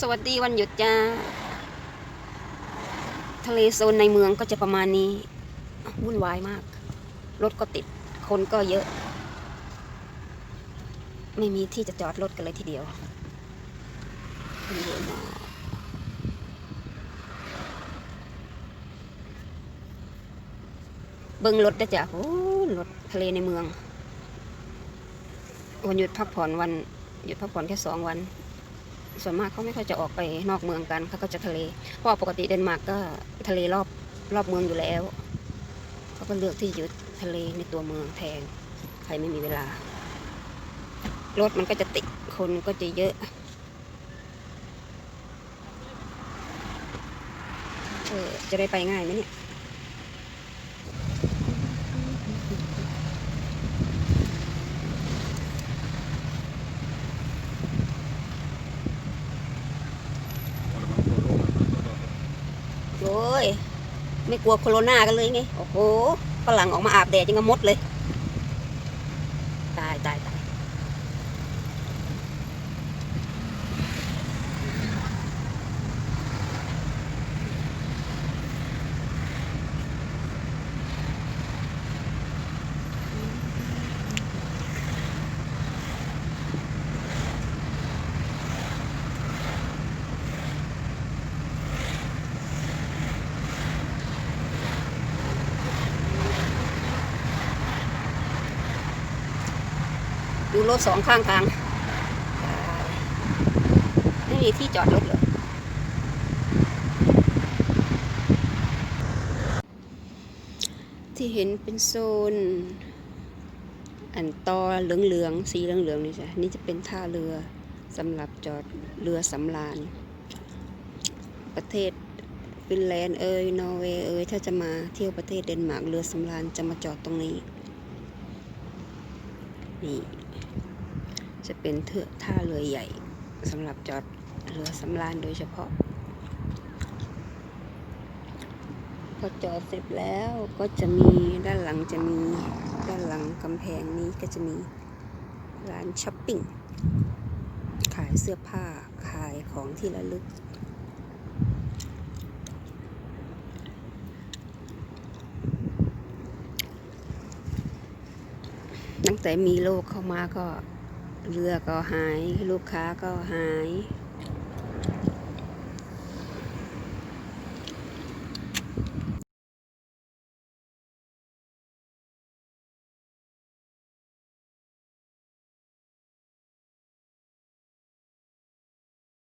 สวัสดีวันหยุดจ้า ทะเลโซนในเมืองก็จะประมาณนี้วุ่นวายมาก รถก็ติด คนก็เยอะ ไม่มีที่จะจอดรถกันเลยทีเดียวเยอะมากเบิ้งรถได้จ้ะโอ้รถทะเลในเมือง วันหยุดพักผ่อนวันหยุดพักผ่อนแค่สองวัน ส่วนมากเขาไม่ค่อยจะออกไปนอกเมืองกันเขาก็จะทะเล เพราะปกติเดนมาร์กก็ทะเลรอบรอบเมืองอยู่แล้วเขาก็เลือกที่จะอยู่ทะเลในตัวเมืองแทนใครไม่มีเวลารถมันก็จะติดคนก็จะเยอะเออจะได้ไปง่ายไหมเนี่ย ไม่กลัวโคโรนากันเลยไง โอ้โหฝรั่งออกมาอาบแดดยังกับมดเลย ดูรถสองข้างทางไม่มีที่จอดรถเลยที่เห็นเป็นโซน อันตอเหลืองๆสีเหลืองๆนี่จ้ะนี่จะเป็นท่าเรือสำหรับจอดเรือสำราญ ประเทศฟินแลนด์เอยนอร์เวย์เอยถ้าจะมาเที่ยวประเทศเดนมาร์กเรือสำราญจะมาจอดตรงนี้นี่ จะเป็นเถือกท่าเรือใหญ่สำหรับจอดเรือสำราญโดยเฉพาะ พอจอดเสร็จแล้วก็จะมีด้านหลังจะมีด้านหลังกำแพงนี้ก็จะมีร้านช้อปปิ้งขายเสื้อผ้าขายของที่ระลึกตั้งแต่มีโรคเข้ามาก็ เรือก็หายลูกค้าก็หาย